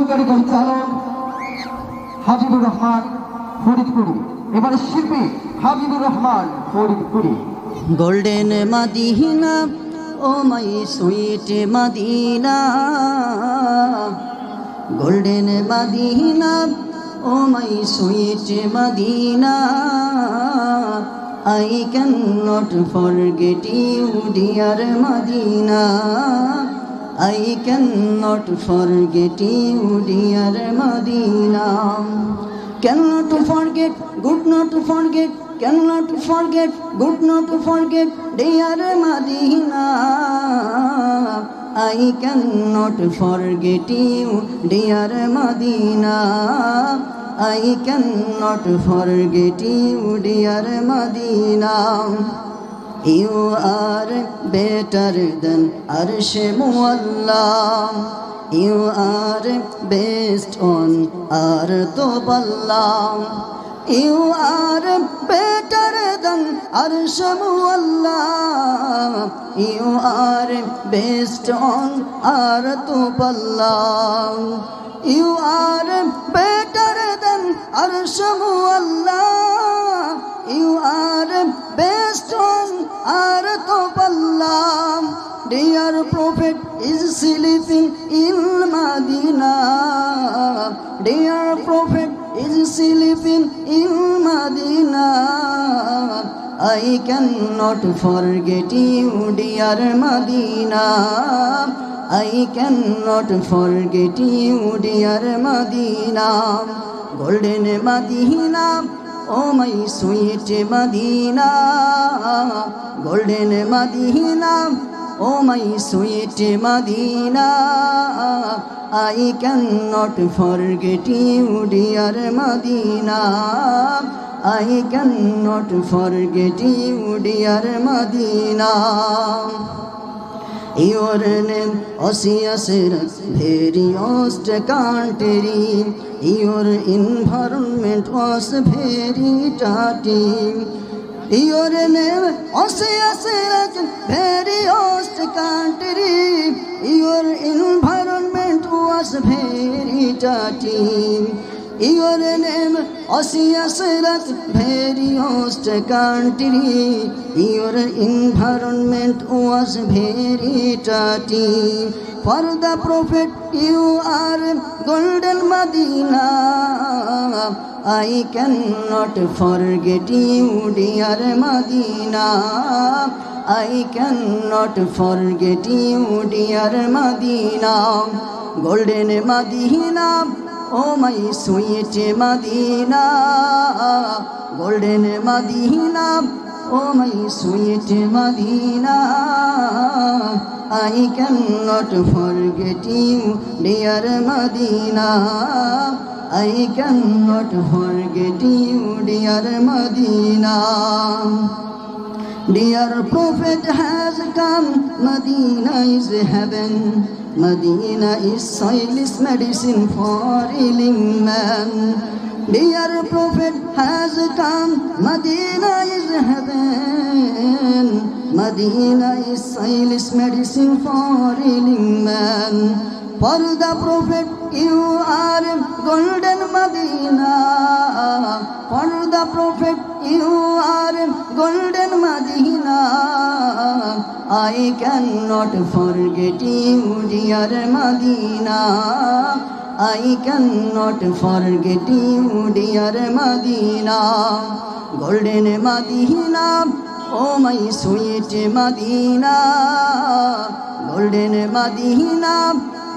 সহকারী পরিচালক হাবিবুর রহমান ফরিদপুরি এবারে শিল্পী Habibur Rahman Faridpuri golden Madina oh my sweet Madina golden Madina oh my sweet Madina I can not forget you dear Madina I cannot forget you, dear Medina. Cannot forget, good not to forget, cannot forget, good not to forget, dear Medina. I cannot forget you, dear Medina. I cannot forget you, dear Medina. You are better than Arsh Muallam. You are based on Ardhu You are better than Arsh Muallam. You are based on Ardhu You are better than Arsh Muallam. You are based strong earth of Allah. Dear Prophet is sleeping in Medina. Dear Prophet is sleeping in Medina. I cannot forget you, dear Medina. I cannot forget you, dear Medina. Golden Medina. Oh my sweet Medina, golden Medina. Oh my sweet Medina, I cannot forget you, dear Medina. I cannot forget you, dear Medina. Iorenen osseous various country. Your environment was very dirty. Your name osseous various country. Your environment was very dirty. Your name Asia Serat very host country. Your environment was very dirty. For the prophet you are golden Madina. I cannot forget you dear Madina. I cannot forget you dear Madina. Golden Madina. Oh my sweet Madina golden Madina oh my sweet Madina I cannot forget you, dear Medina. I cannot forget you, dear Medina. Dear Prophet has come, Medina is heaven. Medina is soilless medicine for healing man. Dear Prophet has come, Medina is heaven. Medina is soilless medicine for healing man. For the Prophet you are golden Medina. I cannot forget you, dear Madina. I cannot forget you, dear Madina. Golden Madina, oh my sweet Madina. Golden Madina,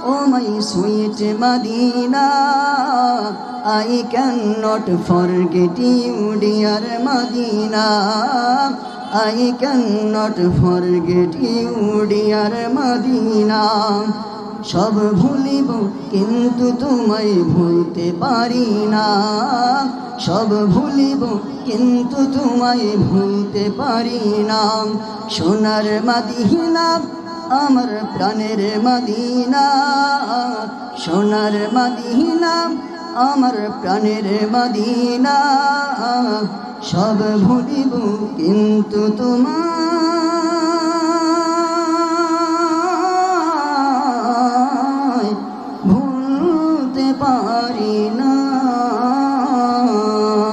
oh my sweet Madina. I cannot forget you, dear Madina. I cannot forget you, dear Madina. সব ভুলিব কিন্তু তোমায় ভুলতে পারি না সব ভুলিব কিন্তু তোমায় ভুলতে পারি না সোনার মাদিনা আমার প্রাণের মাদিনা সোনার মাদিনা আমার প্রাণের মাদিনা সব ভুলিব কিন্তু তোমার